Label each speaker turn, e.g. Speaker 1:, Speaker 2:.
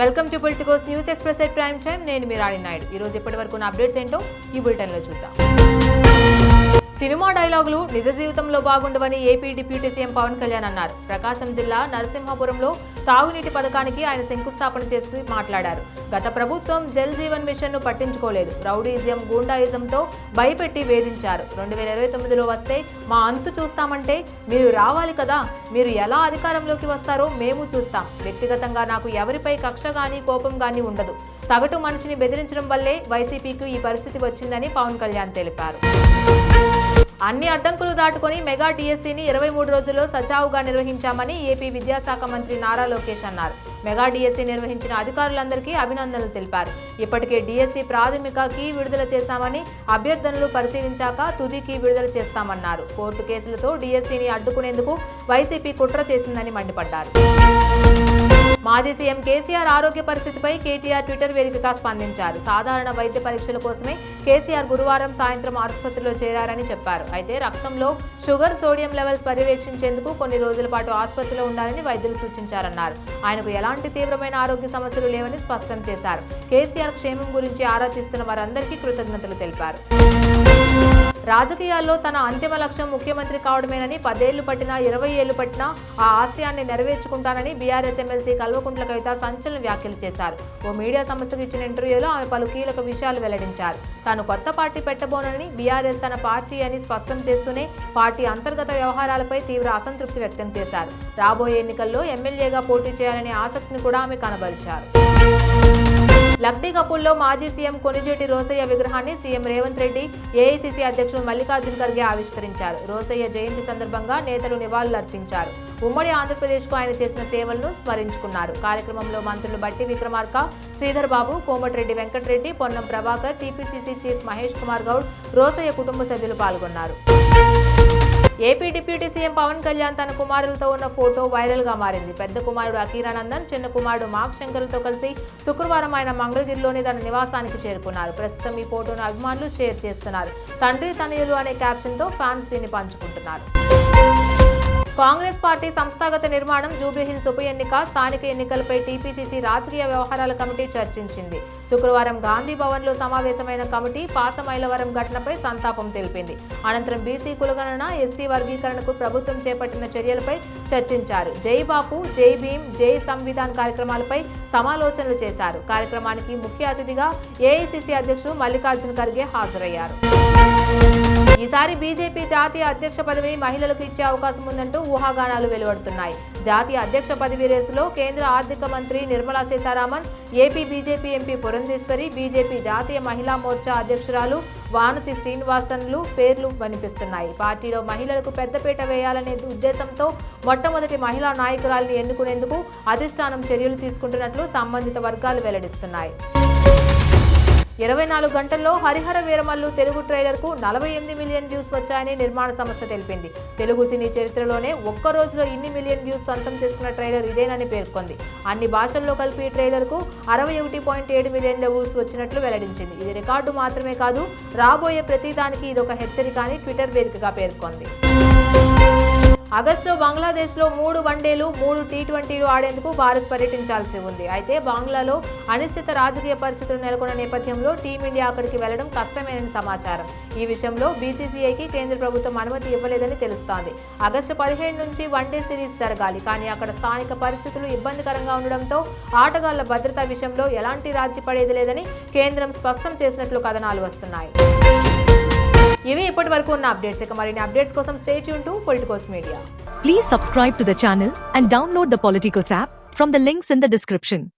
Speaker 1: Welcome to Politicos news express at prime time నేను మీరాడి నాయుడు. ఈరోజు ఇప్పటి వరకు ఉన్న అప్డేట్స్ ఏంటో ఈ బులెటిన్లో చూద్దాం. సినిమా డైలాగులు నిజ జీవితంలో బాగుండవని AP deputy CM Pawan Kalyan అన్నారు. ప్రకాశం జిల్లా నరసింహాపురంలో తాగునీటి పథకానికి ఆయన శంకుస్థాపన చేసి మాట్లాడారు. గత ప్రభుత్వం జల్ జీవన్ మిషన్ను పట్టించుకోలేదు. రౌడీజం గూండాయిజంతో భయపెట్టి వేధించారు. రెండు వేల ఇరవై తొమ్మిదిలో వస్తే మా అంతు చూస్తామంటే మీరు రావాలి కదా మీరు ఎలా అధికారంలోకి వస్తారో మేము చూస్తాం. వ్యక్తిగతంగా నాకు ఎవరిపై కక్ష కానీ కోపం కానీ ఉండదు. సగటు మనిషిని బెదిరించడం వల్లే వైసీపీకి ఈ పరిస్థితి వచ్చిందని పవన్ కళ్యాణ్ తెలిపారు. అన్ని అడ్డంకులు దాటుకొని మెగా డిఎస్సీని ఇరవై మూడు రోజుల్లో సజావుగా నిర్వహించామని ఏపీ విద్యాశాఖ మంత్రి నారా లోకేష్ అన్నారు. మెగా డిఎస్సీ నిర్వహించిన అధికారులందరికీ అభినందనలు తెలిపారు. ఇప్పటికే డిఎస్సీ ప్రాథమిక కీ విడుదల చేశామని అభ్యర్థనలు పరిశీలించాక తుది కీ విడుదల చేస్తామన్నారు. కోర్టు కేసులతో డిఎస్సీని అడ్డుకునేందుకు వైసీపీ కుట్ర చేసిందని మండిపడ్డారు. మాజీ సీఎం కేసీఆర్ ఆరోగ్య పరిస్థితిపై కేటీఆర్ ట్విట్టర్ వేదికగా స్పందించారు. సాధారణ వైద్య పరీక్షల కోసమే కేసీఆర్ గురువారం సాయంత్రం ఆసుపత్రిలో చేరారని చెప్పారు. అయితే రక్తంలో షుగర్ సోడియం లెవెల్స్ పర్యవేక్షించేందుకు కొన్ని రోజుల పాటు ఆసుపత్రిలో ఉండాలని వైద్యులు సూచించారన్నారు. ఆయనకు ఎలాంటి తీవ్రమైన ఆరోగ్య సమస్యలు లేవని స్పష్టం చేశారు. కేసీఆర్ క్షేమం గురించి ఆరా తీస్తున్న వారందరికీ కృతజ్ఞతలు తెలిపారు. రాజకీయాల్లో తన అంతిమ లక్ష్యం ముఖ్యమంత్రి కావడమేనని పదేళ్ళు పట్టినా ఇరవై ఏళ్ళు పట్టినా ఆ ఆశయాన్ని నెరవేర్చుకుంటానని బీఆర్ఎస్ ఎమ్మెల్సీ కల్వకుంట్ల కవిత సంచలన వ్యాఖ్యలు చేశారు. ఓ మీడియా సంస్థకు ఇచ్చిన ఇంటర్వ్యూలో ఆమె పలు కీలక విషయాలు వెల్లడించారు. తాను కొత్త పార్టీ పెట్టబోనని బీఆర్ఎస్ తన పార్టీ అని స్పష్టం చేస్తూనే పార్టీ అంతర్గత వ్యవహారాలపై తీవ్ర అసంతృప్తి వ్యక్తం చేశారు. రాబోయే ఎన్నికల్లో ఎమ్మెల్యేగా పోటీ చేయాలనే ఆసక్తిని కూడా ఆమె కనబరిచారు. లక్డీ కపూర్లో మాజీ సీఎం కొనిజేటి రోసయ్య విగ్రహాన్ని సీఎం రేవంత్ రెడ్డి ఏఐసీసీ అధ్యక్షుడు మల్లికార్జున్ ఖర్గే ఆవిష్కరించారు. రోసయ్య జయంతి సందర్భంగా నేతలు నివాళులర్పించారు. ఉమ్మడి ఆంధ్రప్రదేశ్కు ఆయన చేసిన సేవలను స్మరించుకున్నారు. కార్యక్రమంలో మంత్రులు బట్టి విక్రమార్క శ్రీధర్ బాబు కోమటిరెడ్డి వెంకటరెడ్డి పొన్నం ప్రభాకర్ టీపీసీసీ చీఫ్ మహేష్ కుమార్ గౌడ్ రోసయ్య కుటుంబ సభ్యులు పాల్గొన్నారు. AP deputy CM Pawan Kalyan తన కుమారులతో ఉన్న ఫోటో వైరల్గా మారింది. పెద్ద కుమారుడు అకీరానందన్ చిన్న కుమారుడు మాక్ శంకర్లతో కలిసి శుక్రవారం ఆయన మంగళగిరిలోని తన నివాసానికి చేరుకున్నారు. ప్రస్తుతం ఈ ఫోటోను అభిమానులు షేర్ చేస్తున్నారు. తండ్రి తనయులు అనే క్యాప్షన్తో ఫ్యాన్స్ దీన్ని పంచుకుంటున్నారు. కాంగ్రెస్ పార్టీ సంస్థాగత నిర్మాణం జూబ్లీహిల్స్ ఉప ఎన్నిక స్థానిక ఎన్నికలపై టీపీసీసీ రాజకీయ వ్యవహారాల కమిటీ చర్చించింది. శుక్రవారం గాంధీ భవన్లో సమావేశమైన కమిటీ పాసమైలవరం ఘటనపై సంతాపం తెలిపింది. అనంతరం బీసీ కులగణన ఎస్సీ వర్గీకరణకు ప్రభుత్వం చేపట్టిన చర్యలపై చర్చించారు. జై బాపు జై భీమ్ జై సంవిధాన్ కార్యక్రమాలపై సమాలోచనలు చేశారు. కార్యక్రమానికి ముఖ్య అతిథిగా ఏఐసిసి అధ్యక్షుడు మల్లికార్జున ఖర్గే హాజరయ్యారు. ఈసారి బీజేపీ జాతీయ అధ్యక్ష పదవిని మహిళలకు ఇచ్చే అవకాశం ఉందంటూ ఊహాగానాలు వెలువడుతున్నాయి. జాతీయ అధ్యక్ష పదవి రేసులో కేంద్ర ఆర్థిక మంత్రి Nirmala Sitharaman AP BJP MP Purandeswari BJP జాతీయ మహిళా మోర్చా అధ్యక్షురాలు వానతి శ్రీనివాసన్లు పేర్లు కనిపిస్తున్నాయి పార్టీలో మహిళలకు పెద్దపీట వేయాలనే ఉద్దేశంతో మొట్టమొదటి మహిళా నాయకురాలిని ఎన్నుకునేందుకు అధిష్టానం చర్యలు తీసుకుంటున్నట్లు సంబంధిత వర్గాలు వెల్లడిస్తున్నాయి. ఇరవై నాలుగు గంటల్లో హరిహర వీరమల్లు తెలుగు ట్రైలర్కు నలభై ఎనిమిది మిలియన్ వ్యూస్ వచ్చాయని నిర్మాణ సంస్థ తెలిపింది. తెలుగు సినీ చరిత్రలోనే ఒక్క రోజులో ఇన్ని మిలియన్ వ్యూస్ సొంతం చేసుకున్న ట్రైలర్ ఇదేనని పేర్కొంది. అన్ని భాషల్లో కలిపి ఈ ట్రైలర్కు అరవై ఒకటి పాయింట్ ఏడు మిలియన్ల వ్యూస్ వచ్చినట్లు వెల్లడించింది. ఇది రికార్డు మాత్రమే కాదు రాబోయే ప్రతిదానికి ఇదొక హెచ్చరిక అని ట్విట్టర్ వేదికగా పేర్కొంది. ఆగస్టులో బంగ్లాదేశ్లో మూడు వన్డేలు మూడు టీ ట్వంటీలు ఆడేందుకు భారత్ పర్యటించాల్సి ఉంది. అయితే బంగ్లాలో అనిశ్చిత రాజకీయ పరిస్థితులు నెలకొన్న నేపథ్యంలో టీమిండియా అక్కడికి వెళ్ళడం కష్టమేనని సమాచారం. ఈ విషయంలో బీసీసీఐకి కేంద్ర ప్రభుత్వం అనుమతి ఇవ్వలేదని తెలుస్తోంది. ఆగస్టు పదిహేడు నుంచి వన్డే సిరీస్ జరగాలి కానీ అక్కడ స్థానిక పరిస్థితులు ఇబ్బందికరంగా ఉండడంతో ఆటగాళ్ళ భద్రత విషయంలో ఎలాంటి రాజీ పడేది లేదని కేంద్రం స్పష్టం చేసినట్లు కథనాలు వస్తున్నాయి. ఇవి ఇప్పటి వరకు ఉన్న అప్డేట్స్ ఇక మరిన్ని అప్డేట్స్ కోసం stay Yoon to Politicos media
Speaker 2: Please subscribe to the channel and download the Politicos app from the links in the description.